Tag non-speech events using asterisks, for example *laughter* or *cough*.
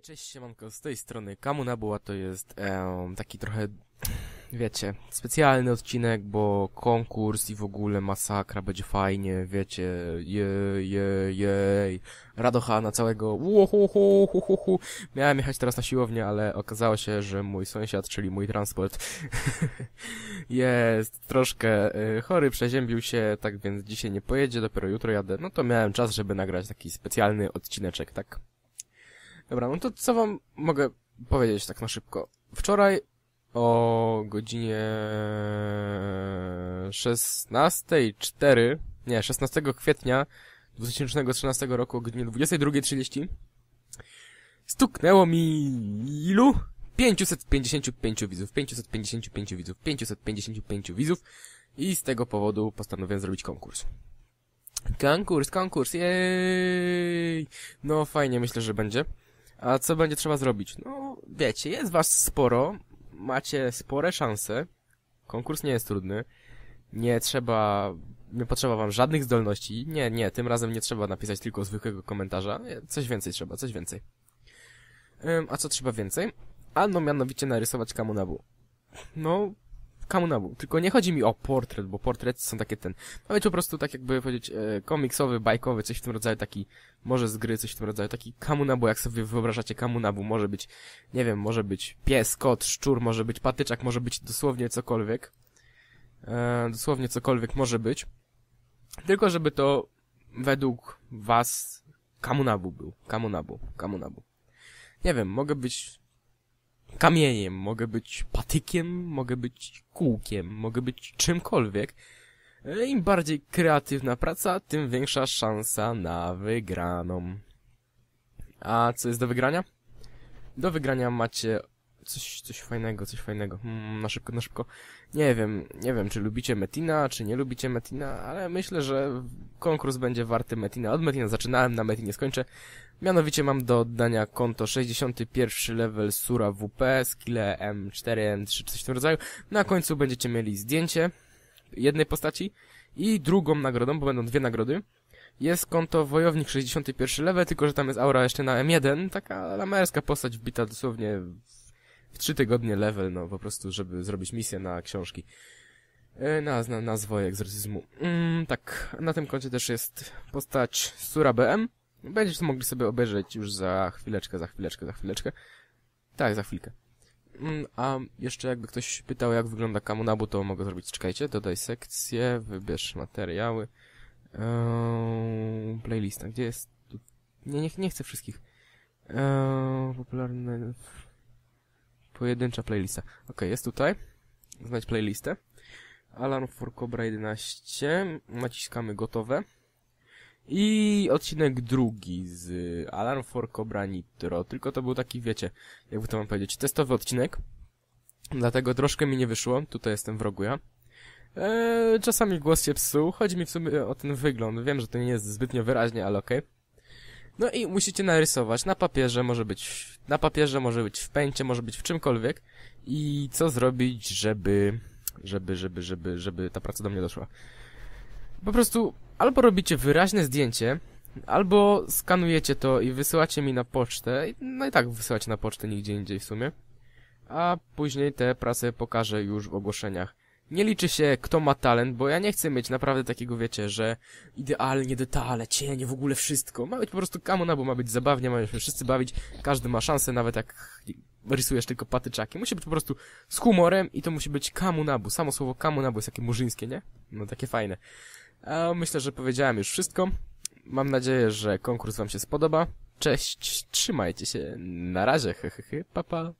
i cześć siemanko, z tej strony Kamunabu, a to jest em, taki trochę, wiecie, specjalny odcinek, bo konkurs i w ogóle masakra, będzie fajnie, wiecie, jej, jej, jej, radocha na całego, hu. Miałem jechać teraz na siłownię, ale okazało się, że mój sąsiad, czyli mój transport, *laughs* jest troszkę y, chory, przeziębił się, tak więc dzisiaj nie pojedzie, dopiero jutro jadę, no to miałem czas, żeby nagrać taki specjalny odcineczek, tak? Dobra, no to co wam mogę powiedzieć tak na szybko. Wczoraj o godzinie 16.04, nie, 16 kwietnia 2013 roku o godzinie 22.30 stuknęło mi ilu? 555 widzów, 555 widzów, 555 widzów i z tego powodu postanowiłem zrobić konkurs. Konkurs, konkurs, jej! No fajnie, myślę, że będzie. A co będzie trzeba zrobić? No, wiecie, jest was sporo, macie spore szanse. Konkurs nie jest trudny. Nie trzeba, nie potrzeba wam żadnych zdolności. Nie, nie, tym razem nie trzeba napisać tylko zwykłego komentarza. Coś więcej trzeba, coś więcej. Ym, a co trzeba więcej? Ano mianowicie narysować Kamunabu. No, Kamunabu. Tylko nie chodzi mi o portret, bo portrety są takie ten... Ma być po prostu tak jakby powiedzieć e, komiksowy, bajkowy, coś w tym rodzaju, taki może z gry, coś w tym rodzaju, taki Kamunabu, jak sobie wyobrażacie Kamunabu, może być, nie wiem, może być pies, kot, szczur, może być patyczak, może być dosłownie cokolwiek. E, dosłownie cokolwiek może być. Tylko żeby to według was Kamunabu był. Kamunabu, Kamunabu. Nie wiem, mogę być kamieniem, mogę być patykiem, mogę być kółkiem, mogę być czymkolwiek. E, Im bardziej kreatywna praca, tym większa szansa na wygraną. A co jest do wygrania? Do wygrania macie coś, coś fajnego, coś fajnego. Hmm, na szybko, na szybko. Nie wiem, nie wiem, czy lubicie Metina, czy nie lubicie Metina, ale myślę, że konkurs będzie warty Metina. Od Metina zaczynałem, na Metinie skończę. Mianowicie mam do oddania konto 61 level Sura WP, skille M4, M3, coś w tym rodzaju. Na końcu będziecie mieli zdjęcie jednej postaci i drugą nagrodą, bo będą dwie nagrody. Jest konto Wojownik 61 level, tylko że tam jest aura jeszcze na M1, taka lamerska postać wbita dosłownie w, 3 tygodnie level, no po prostu, żeby zrobić misję na książki. E, Na, na, na zwoje egzorcyzmu. Mm, tak, na tym koncie też jest postać Sura BM. Będziecie mogli sobie obejrzeć już za chwileczkę, za chwileczkę, za chwileczkę. Tak, za chwilkę. Mm, A jeszcze jakby ktoś pytał, jak wygląda Kamunabu, to mogę zrobić. Czekajcie, dodaj sekcję, wybierz materiały. Eee, playlista, gdzie jest? Nie, nie, nie chcę wszystkich. Eee, popularne... Pojedyncza playlista. Ok, jest tutaj. Znajdź playlistę. Alarm for Cobra 11. Naciskamy gotowe. I odcinek drugi z Alarm for Cobra Nitro. Tylko to był taki, wiecie, jakby to mam powiedzieć, testowy odcinek. Dlatego troszkę mi nie wyszło. Tutaj jestem w rogu ja. Eee, czasami głos się psuł. Chodzi mi w sumie o ten wygląd. Wiem, że to nie jest zbytnio wyraźnie, ale okej. No i musicie narysować na papierze, może być na papierze, może być w pęcie, może być w czymkolwiek. I co zrobić, żeby, żeby, żeby, żeby, żeby ta praca do mnie doszła. Po prostu albo robicie wyraźne zdjęcie, albo skanujecie to i wysyłacie mi na pocztę. No i tak wysyłacie na pocztę nigdzie indziej w sumie. A później te pracę pokażę już w ogłoszeniach. Nie liczy się kto ma talent, bo ja nie chcę mieć naprawdę takiego, wiecie, że idealnie detale, cienie, w ogóle wszystko. Ma być po prostu kamona, bo ma być zabawnie, mają się wszyscy bawić, każdy ma szansę, nawet jak rysujesz tylko patyczaki. Musi być po prostu z humorem i to musi być kamunabu. Samo słowo kamunabu jest takie murzyńskie, nie? No takie fajne. A myślę, że powiedziałem już wszystko. Mam nadzieję, że konkurs wam się spodoba. Cześć, trzymajcie się. Na razie, hehehe, pa pa.